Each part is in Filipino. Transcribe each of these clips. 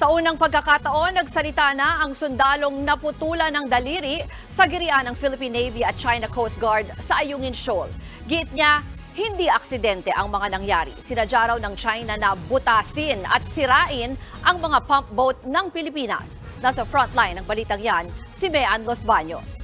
Sa unang pagkakataon, nagsalita na ang sundalong naputulan ng daliri sa girian ng Philippine Navy at China Coast Guard sa Ayungin Shoal. Giit niya, hindi aksidente ang mga nangyari. Sinadya raw ng China na butasin at sirain ang mga pump boat ng Pilipinas. Nasa frontline ng balitang yan, si Mean Los Baños.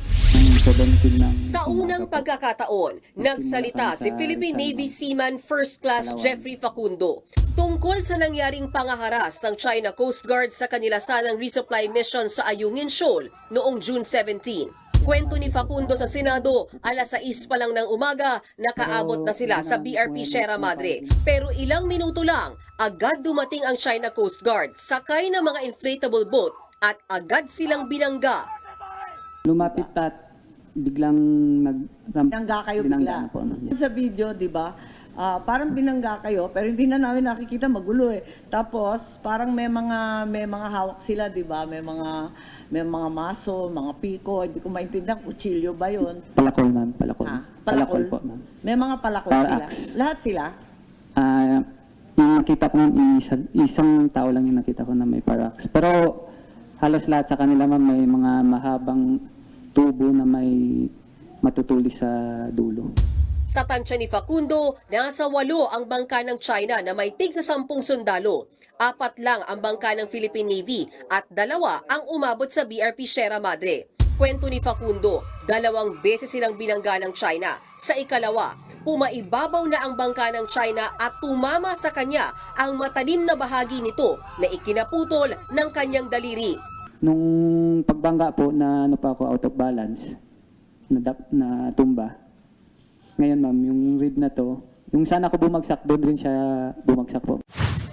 Yung 17 na. Sa unang pagkakataon, nagsalita si Philippine Navy Seaman First Class Jeffrey Facundo tungkol sa nangyaring pangaharas ng China Coast Guard sa kanila sanang resupply mission sa Ayungin Shoal noong June 17. Kwento ni Facundo sa Senado, alas 6 pa lang ng umaga, nakaabot na sila sa BRP Sierra Madre. Pero ilang minuto lang, agad dumating ang China Coast Guard, sakay ng mga inflatable boat at agad silang binangga. Lumapit at biglang nag... Binangga kayo binangga bigla. na po. ano. Sa video, di ba? ah, parang binangga kayo, pero hindi na namin nakikita magulo eh. Tapos, parang may mga may mga hawak sila, di ba? May mga may mga maso, mga piko, hindi ko maintindihan kutsilyo ba 'yon? Palakol, ma'am. Palakol. Ha? Palakol? po, ma'am. May mga palakol Para sila. axe. Lahat sila? Ah, yung nakita ko, ma'am, isang, isang tao lang yung nakita ko na may parax. Pero halos lahat sa kanila, ma'am, may mga mahabang tubo na may matutulis sa dulo. Sa tansya ni Facundo, nasa walo ang bangka ng China na may tig sa sampung sundalo. Apat lang ang bangka ng Philippine Navy at dalawa ang umabot sa BRP Sierra Madre. Kwento ni Facundo, dalawang beses silang binangga ng China. Sa ikalawa, pumaibabaw na ang bangka ng China at tumama sa kanya ang matalim na bahagi nito na ikinaputol ng kanyang daliri. Nung pagbangga po na ano pa ako out of balance, na, dap- na tumba. Ngayon ma'am, yung rib na to, yung sana ko bumagsak, doon rin siya bumagsak po.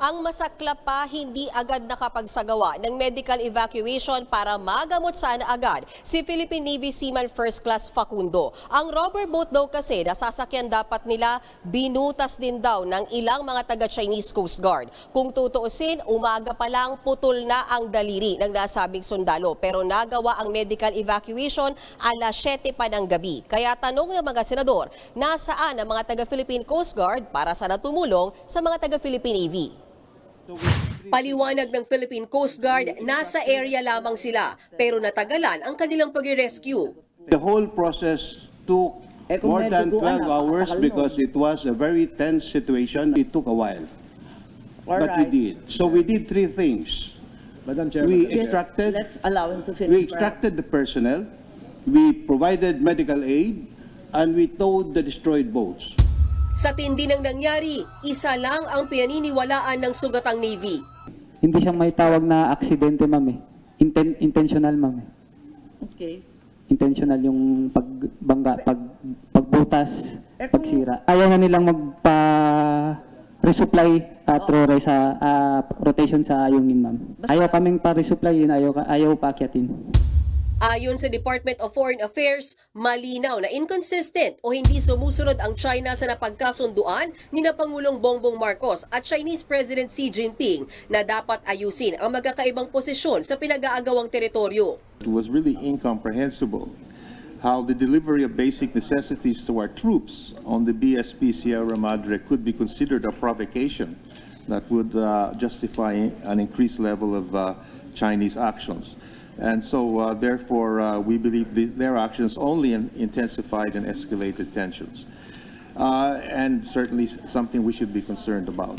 Ang masakla pa hindi agad nakapagsagawa ng medical evacuation para magamot sana agad si Philippine Navy Seaman First Class Facundo. Ang rubber boat daw kasi nasasakyan dapat nila binutas din daw ng ilang mga taga-Chinese Coast Guard. Kung tutuusin, umaga pa lang putol na ang daliri ng nasabing sundalo pero nagawa ang medical evacuation alas 7 pa ng gabi. Kaya tanong ng mga senador, nasaan ang mga taga-Philippine Coast Guard para sana tumulong sa mga taga-Philippine Navy? Paliwanag ng Philippine Coast Guard, nasa area lamang sila pero natagalan ang kanilang pag-rescue. The whole process took Eh, more than duguan, 12 hours because it was a very tense situation. It took a while. But we did. So we did three things. Madam Chairman, We extracted, Let's allow him to finish. we extracted the personnel, we provided medical aid, and we towed the destroyed boats. Sa tindi ng nangyari, isa lang ang pinaniniwalaan ng sugatang Navy. Hindi siya may tawag na aksidente ma'am eh. Inten- intentional ma'am eh. Okay. Intentional yung pagbangga, pag, pagbutas, Eh, kung- pagsira. Ayaw na nilang magpa resupply at uh, sa ah, rotation sa ayungin ma'am. Ayaw kaming pa-resupply yun, ayaw, ka- ayaw paakyatin. Ayon sa Department of Foreign Affairs, malinaw na inconsistent o hindi sumusunod ang China sa napagkasunduan ni na Pangulong Bongbong Marcos at Chinese President Xi Jinping na dapat ayusin ang magkakaibang posisyon sa pinag-aagawang teritoryo. it was really incomprehensible how the delivery of basic necessities to our troops on the BSP Sierra Madre could be considered a provocation that would uh, justify an increased level of uh, Chinese actions. And so, uh, therefore, uh, we believe the, their actions only in- intensified and escalated tensions. Uh, and certainly something we should be concerned about.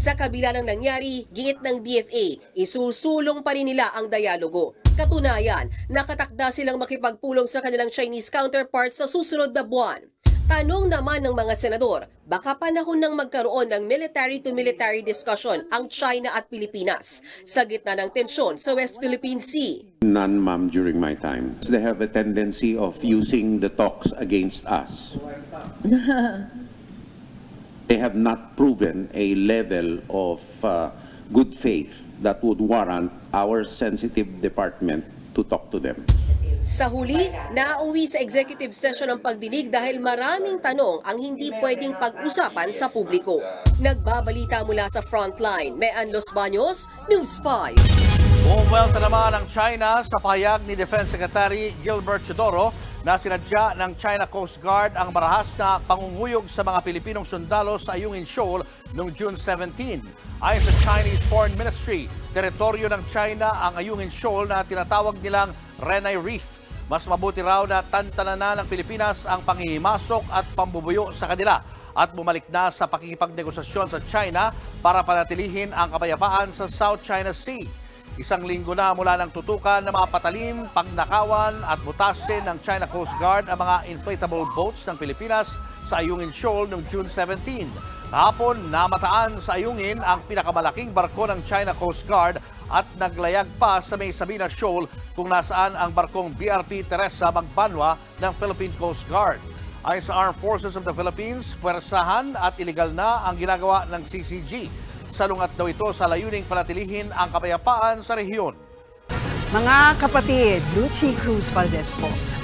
Sa kabila ng nangyari, giit ng DFA, isusulong pa rin nila ang dialogo. Katunayan, nakatakda silang makipagpulong sa kanilang Chinese counterparts sa susunod na buwan. Tanong naman ng mga senador, baka panahon ng magkaroon ng military-to-military discussion ang China at Pilipinas sa gitna ng tensyon sa West Philippine Sea. None, ma'am, during my time. They have a tendency of using the talks against us. They have not proven a level of uh, good faith that would warrant our sensitive department to talk to them. Sa huli, nauwi sa executive session ang pagdinig dahil maraming tanong ang hindi pwedeng pag-usapan sa publiko. Nagbabalita mula sa frontline, Mean Los Baños, News 5. Bumuwelta naman ang China sa pahayag ni Defense Secretary Gilbert Chodoro na sinadya ng China Coast Guard ang marahas na pangunguyog sa mga Pilipinong sundalo sa Ayungin Shoal noong June 17. Ayon sa Chinese Foreign Ministry, teritoryo ng China ang Ayungin Shoal na tinatawag nilang Renai Reef. Mas mabuti raw na tantanan na ng Pilipinas ang pangihimasok at pambubuyo sa kanila at bumalik na sa pakikipagnegosasyon sa China para panatilihin ang kapayapaan sa South China Sea. Isang linggo na mula ng tutukan na mapatalim, pagnakawan at butasin ng China Coast Guard ang mga inflatable boats ng Pilipinas sa Ayungin Shoal noong June 17. Kahapon, namataan sa Ayungin ang pinakamalaking barko ng China Coast Guard at naglayag pa sa may Sabina Shoal kung nasaan ang barkong BRP Teresa Magbanwa ng Philippine Coast Guard. Ayon sa Armed Forces of the Philippines, puwersahan at iligal na ang ginagawa ng CCG. Salungat daw ito sa layuning panatilihin ang kapayapaan sa rehiyon. Mga kapatid, Lucy Cruz Valdez po,